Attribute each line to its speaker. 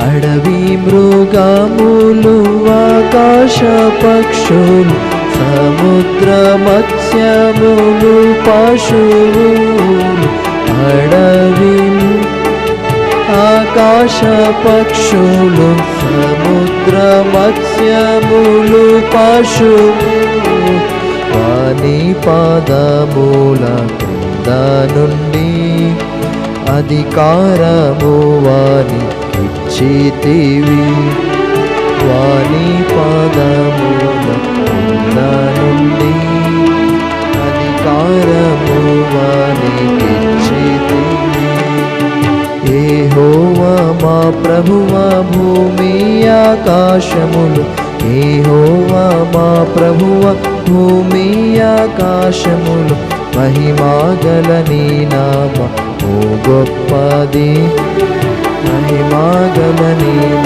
Speaker 1: అడవి మృగములు ఆకాశ పక్షులు సముద్ర మత్స్యములు పశువులు అడవి ఆకాశ పక్షులు సముద్ర మత్స్యములు పశువులు వాణి పాదమూల క్రింద నుండి అధికారము వాణి ఇచ్చితివి వాణి పాదమూల నుండి అధికారము వానికి ఏ హోవా మా ప్రభువా భూమి ఆకాశములు. ఏ హోవా మా ప్రభువ భూమి ఆకాశములు. మహిమాగల నీ నామ ఓ గొప్పది. మహిమాగల నీ